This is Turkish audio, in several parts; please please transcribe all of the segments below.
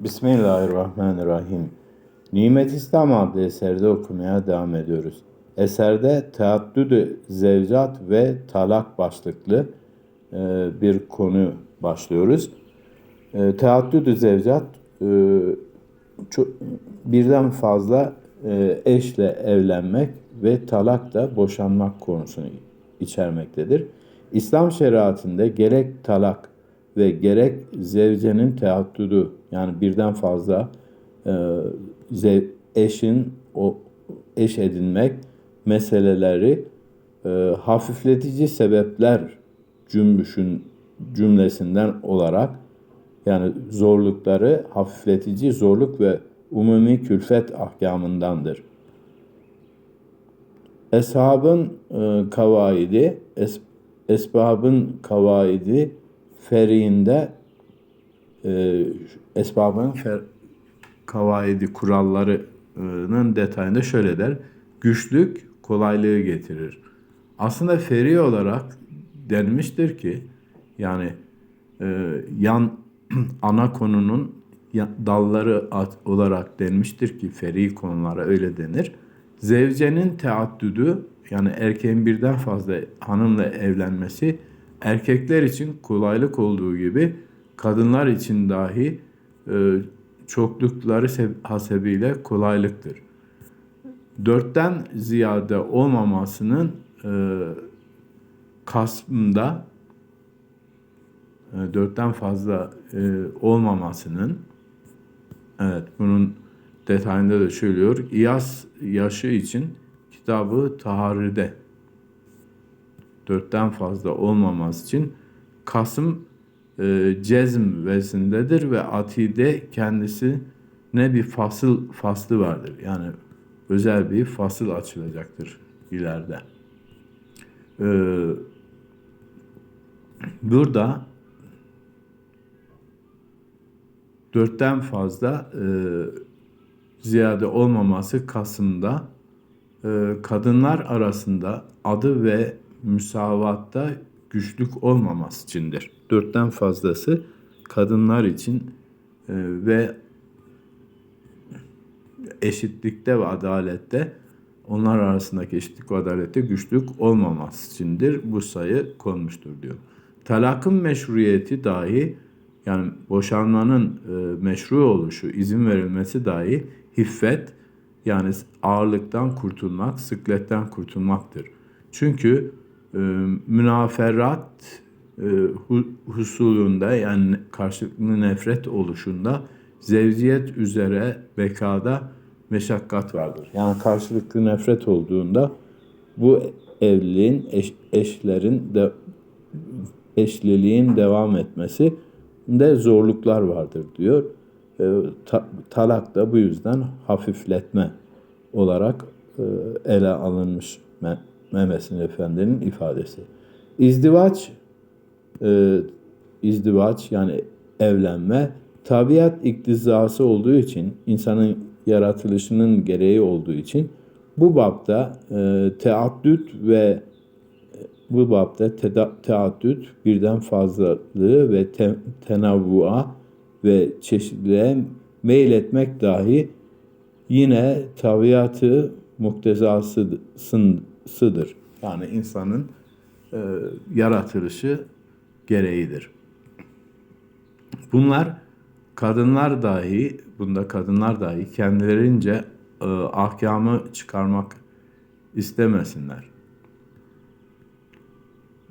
Bismillahirrahmanirrahim. Nimet İslam adlı eserde okumaya devam ediyoruz. Eserde teaddüdü zevcat ve talak başlıklı e, bir konu başlıyoruz. E, teaddüdü zevcat e, birden fazla eşle evlenmek ve talak da boşanmak konusunu içermektedir. İslam şeriatinde gerek talak ve gerek zevcenin teaddüdü yani birden fazla e, eşin o eş edinmek meseleleri e, hafifletici sebepler cümbüşün cümlesinden olarak yani zorlukları hafifletici zorluk ve umumi külfet ahkamındandır. Eshabın e, kavaidi, es, esbabın kavaidi feriğinde e, esbabın fer, kavaidi kurallarının detayında şöyle der. Güçlük kolaylığı getirir. Aslında feri olarak denmiştir ki yani e, yan ana konunun dalları at- olarak denmiştir ki feri konulara öyle denir. Zevcenin teaddüdü yani erkeğin birden fazla hanımla evlenmesi erkekler için kolaylık olduğu gibi kadınlar için dahi e, çoklukları seb- hasebiyle kolaylıktır. Dörtten ziyade olmamasının e, kasmında e, dörtten fazla e, olmamasının evet bunun detayında da söylüyor. İyas yaşı için kitabı taharride dörtten fazla olmaması için Kasım e, cezm vezindedir ve atide kendisi ne bir fasıl faslı vardır. Yani özel bir fasıl açılacaktır ileride. Ee, burada dörtten fazla e, ziyade olmaması Kasım'da e, kadınlar arasında adı ve müsavatta güçlük olmaması içindir. Dörtten fazlası kadınlar için e, ve eşitlikte ve adalette onlar arasındaki eşitlik ve adalette güçlük olmaması içindir bu sayı konmuştur diyor. Talakın meşruiyeti dahi yani boşanmanın e, meşru oluşu, izin verilmesi dahi hiffet yani ağırlıktan kurtulmak, sıkletten kurtulmaktır. Çünkü münaferat hu- husulunda yani karşılıklı nefret oluşunda zevciyet üzere bekada meşakkat vardır. Yani karşılıklı nefret olduğunda bu evliliğin eş- eşlerin de eşliliğin devam etmesi de zorluklar vardır diyor. E, ta- talak da bu yüzden hafifletme olarak e, ele alınmış Me- Memesin Efendi'nin ifadesi. İzdivaç e, izdivaç yani evlenme tabiat iktizası olduğu için insanın yaratılışının gereği olduğu için bu bapta e, teaddüt ve bu bapta teda- teaddüt birden fazlalığı ve te- tenavvua ve çeşitliliğe meyletmek dahi yine tabiatı muktezasıdır. Yani insanın e, yaratılışı gereğidir. Bunlar kadınlar dahi, bunda kadınlar dahi kendilerince e, ahkamı çıkarmak istemesinler.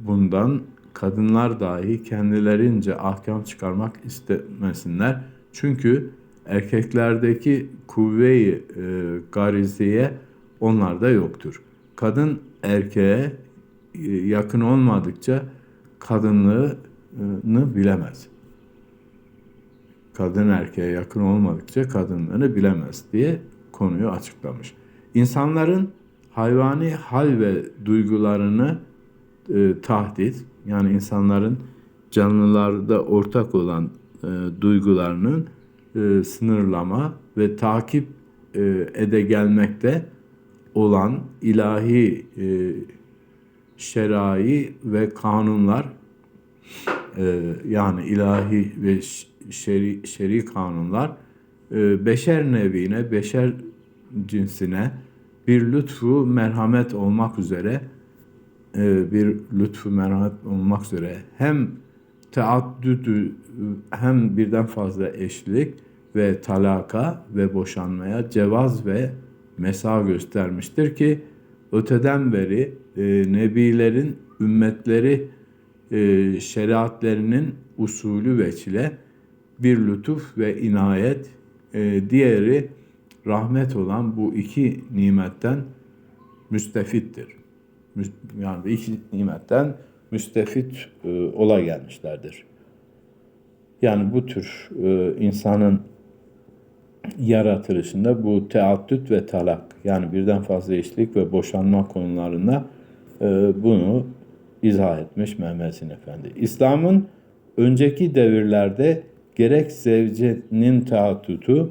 Bundan kadınlar dahi kendilerince ahkam çıkarmak istemesinler. Çünkü erkeklerdeki kuvve-i e, gariziye onlarda yoktur. Kadın erkeğe e, yakın olmadıkça kadınlığını bilemez. Kadın erkeğe yakın olmadıkça kadınlığını bilemez diye konuyu açıklamış. İnsanların hayvani hal ve duygularını e, tahdit yani insanların canlılarda ortak olan e, duygularının e, sınırlama ve takip e, ede gelmekte olan ilahi e, şerai ve kanunlar e, yani ilahi ve şeri, şeri kanunlar e, beşer nevine, beşer cinsine bir lütfu merhamet olmak üzere e, bir lütfu merhamet olmak üzere hem teaddüdü hem birden fazla eşlik ve talaka ve boşanmaya cevaz ve mesa göstermiştir ki öteden beri e, nebilerin ümmetleri e, şeriatlerinin usulü veçile bir lütuf ve inayet e, diğeri rahmet olan bu iki nimetten müstefittir. Müs- Yani iki nimetten müstefit e, ola gelmişlerdir. Yani bu tür e, insanın yaratılışında bu teaddüt ve talak yani birden fazla eşlik ve boşanma konularında e, bunu izah etmiş Mehmet'in Efendi. İslam'ın önceki devirlerde gerek zevcenin taaddütü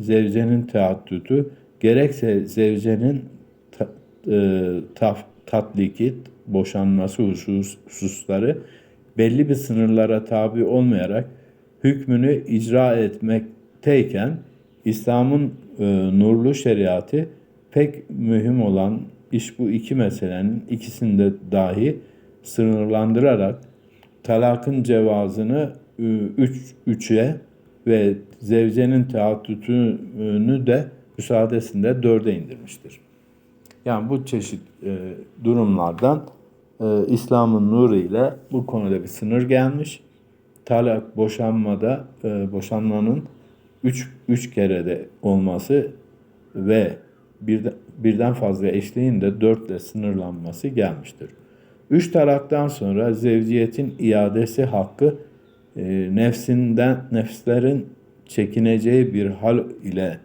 zevcenin taaddütü gerekse zevcenin ta, e, taf, tatliki, boşanması husus, hususları belli bir sınırlara tabi olmayarak hükmünü icra etmekteyken İslam'ın e, nurlu şeriatı pek mühim olan iş bu iki meselenin ikisinde dahi sınırlandırarak talakın cevazını e, üç, üçe ve zevcenin taaddütünü de müsaadesinde dörde indirmiştir. Yani bu çeşit e, durumlardan e, İslam'ın nuru ile bu konuda bir sınır gelmiş. Talak boşanmada e, boşanmanın üç, üç kerede olması ve birden, birden fazla eşliğin de dörtle sınırlanması gelmiştir. Üç talaktan sonra zevciyetin iadesi hakkı e, nefsinden nefslerin çekineceği bir hal ile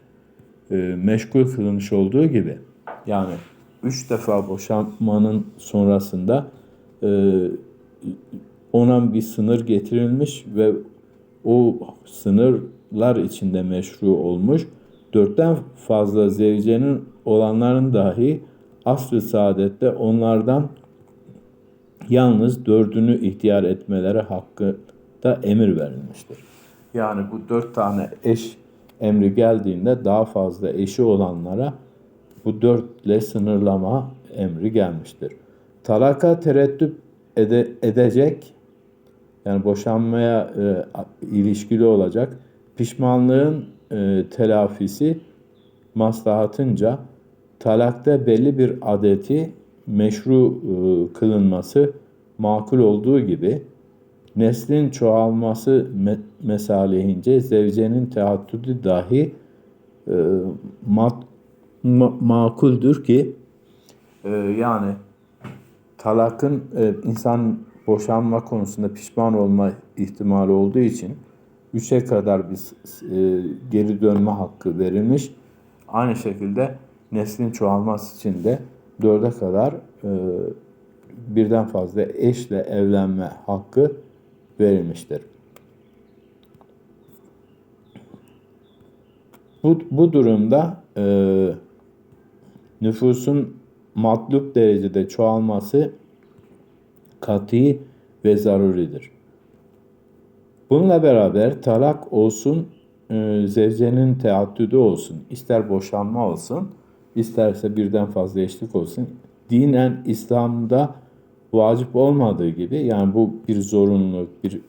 e, meşgul kılınmış olduğu gibi yani üç defa boşanmanın sonrasında e, ona bir sınır getirilmiş ve o sınırlar içinde meşru olmuş. Dörtten fazla zevcenin olanların dahi asr-ı saadette onlardan yalnız dördünü ihtiyar etmeleri hakkında emir verilmiştir. Yani bu dört tane eş emri geldiğinde daha fazla eşi olanlara bu dörtle sınırlama emri gelmiştir. Talaka tereddüt ede, edecek yani boşanmaya e, ilişkili olacak. Pişmanlığın e, telafisi maslahatınca talakta belli bir adeti meşru e, kılınması makul olduğu gibi neslin çoğalması me mesalihince zevcenin teaddüdü dahi e, mat, ma, makuldür ki e, yani talakın e, insan boşanma konusunda pişman olma ihtimali olduğu için üçe kadar bir e, geri dönme hakkı verilmiş. Aynı şekilde neslin çoğalması için de dörde kadar e, birden fazla eşle evlenme hakkı verilmiştir. Bu, bu durumda e, nüfusun matlup derecede çoğalması kat'i ve zaruridir. Bununla beraber talak olsun, e, zevcenin teaddüdü olsun, ister boşanma olsun, isterse birden fazla eşlik olsun. Dinen İslam'da vacip olmadığı gibi yani bu bir zorunluluk, bir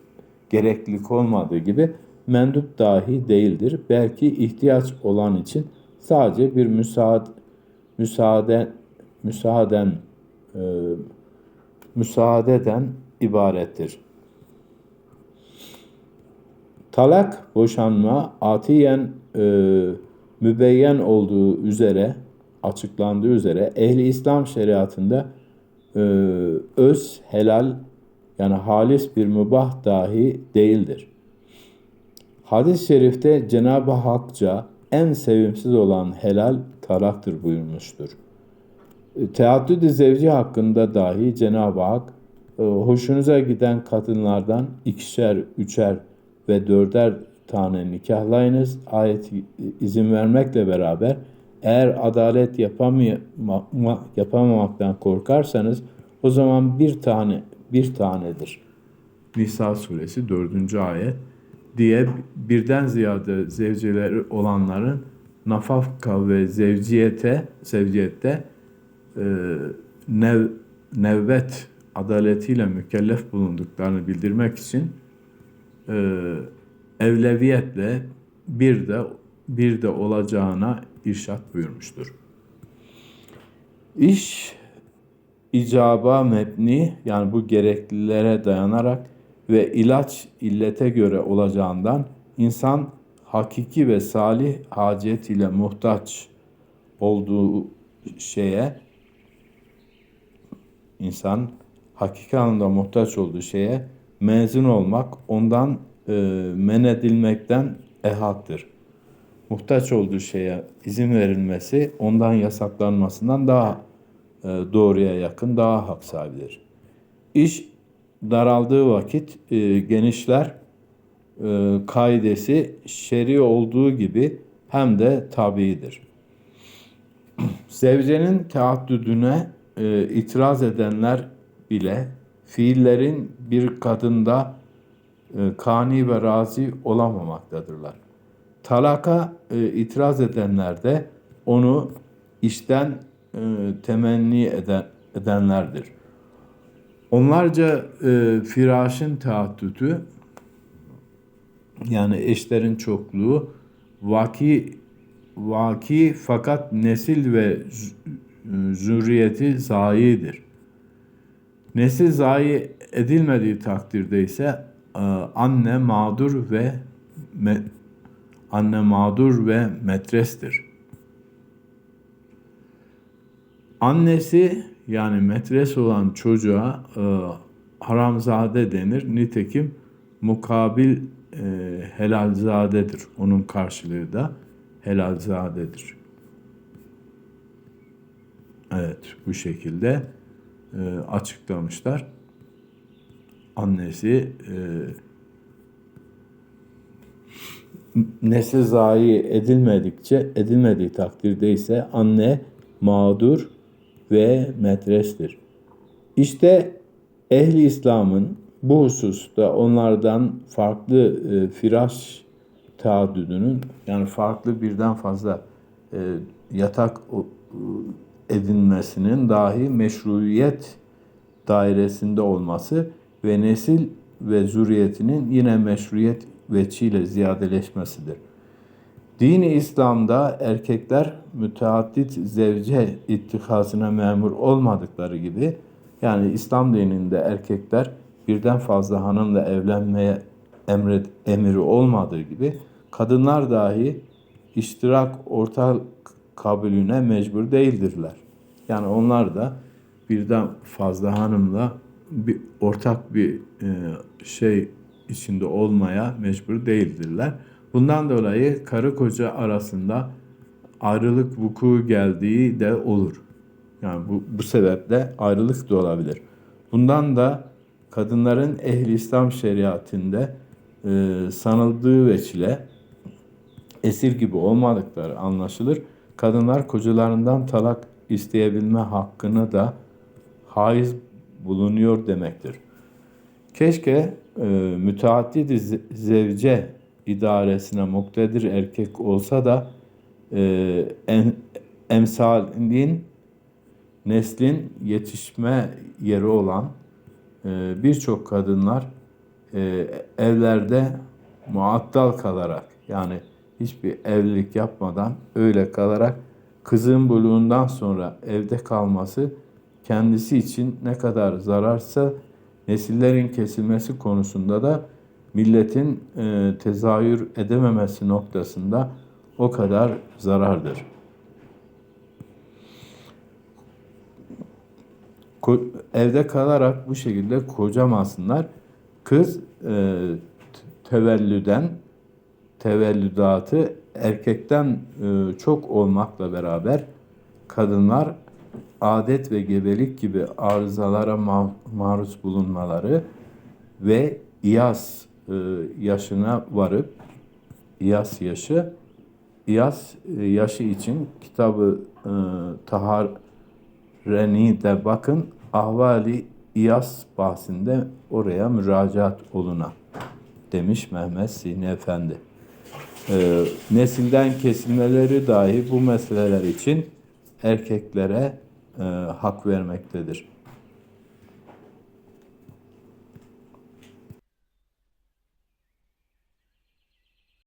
gereklilik olmadığı gibi mendup dahi değildir. Belki ihtiyaç olan için sadece bir müsaade müsaade müsaaden e, müsaadeden ibarettir. Talak, boşanma atiyen e, mübeyyen olduğu üzere, açıklandığı üzere ehli İslam şeriatında e, öz, helal yani halis bir mübah dahi değildir. Hadis-i şerifte Cenab-ı Hakça en sevimsiz olan helal talaktır buyurmuştur. E, teaddüd-i zevci hakkında dahi Cenab-ı Hak e, hoşunuza giden kadınlardan ikişer, üçer ve dörder tane nikahlayınız. Ayet izin vermekle beraber eğer adalet yapamama, yapamamaktan korkarsanız o zaman bir tane bir tanedir. Nisa suresi 4. ayet diye birden ziyade zevceleri olanların nafaka ve zevciyete zevciyette e, nev, nevbet adaletiyle mükellef bulunduklarını bildirmek için e, evleviyetle bir de bir de olacağına irşat buyurmuştur. İş icaba metni yani bu gereklilere dayanarak ve ilaç illete göre olacağından insan hakiki ve salih hacet ile muhtaç olduğu şeye insan hakiki anlamda muhtaç olduğu şeye mezun olmak ondan e, men edilmekten ehattır. Muhtaç olduğu şeye izin verilmesi ondan yasaklanmasından daha e, doğruya yakın, daha hak sahibidir. İş daraldığı vakit e, genişler e, kaidesi şer'i olduğu gibi hem de tabiidir. Zevcenin teaddüdüne e, itiraz edenler bile fiillerin bir kadında e, kani ve razi olamamaktadırlar. Talaka e, itiraz edenler de onu işten e, temenni eden, edenlerdir. Onlarca e, firasın teaddütü yani eşlerin çokluğu vaki vaki fakat nesil ve zürriyeti zayidir. Nesil zayi edilmediği takdirde ise e, anne mağdur ve anne mağdur ve metrestir. Annesi yani metres olan çocuğa e, haramzade denir. Nitekim mukabil e, helalzadedir. Onun karşılığı da helalzadedir. Evet bu şekilde e, açıklamışlar. Annesi e, nesli zayi edilmedikçe edilmediği takdirde ise anne mağdur ve metrestir. İşte ehli İslam'ın bu hususta onlardan farklı e, firaş taaddüdünün yani farklı birden fazla e, yatak o- edinmesinin dahi meşruiyet dairesinde olması ve nesil ve zürriyetinin yine meşruiyet veçiyle ziyadeleşmesidir. Dini İslam'da erkekler müteaddit zevce ittikasına memur olmadıkları gibi yani İslam dininde erkekler birden fazla hanımla evlenmeye emret, emiri olmadığı gibi kadınlar dahi iştirak ortak kabulüne mecbur değildirler. Yani onlar da birden fazla hanımla bir ortak bir e, şey içinde olmaya mecbur değildirler. Bundan dolayı karı koca arasında ayrılık vuku geldiği de olur. Yani bu, bu sebeple ayrılık da olabilir. Bundan da kadınların ehli İslam şeriatinde e, sanıldığı veçile esir gibi olmadıkları anlaşılır. Kadınlar kocalarından talak isteyebilme hakkını da haiz bulunuyor demektir. Keşke e, müteaddid zevce idaresine muktedir erkek olsa da e, en, emsalin neslin yetişme yeri olan e, birçok kadınlar e, evlerde muattal kalarak yani hiçbir evlilik yapmadan öyle kalarak kızın buluğundan sonra evde kalması kendisi için ne kadar zararsa nesillerin kesilmesi konusunda da milletin e, tezahür edememesi noktasında o kadar zarardır. Ko- evde kalarak bu şekilde kocamasınlar. Kız e, tevellüden tevellüdatı erkekten e, çok olmakla beraber kadınlar adet ve gebelik gibi arızalara ma- maruz bulunmaları ve iyas e, yaşına varıp iyas yaşı iyas e, yaşı için kitabı Tahar Reni de bakın Ahvali İyas bahsinde oraya müracaat oluna demiş Mehmet Sini Efendi. Ee, nesilden kesilmeleri dahi bu meseleler için erkeklere e, hak vermektedir.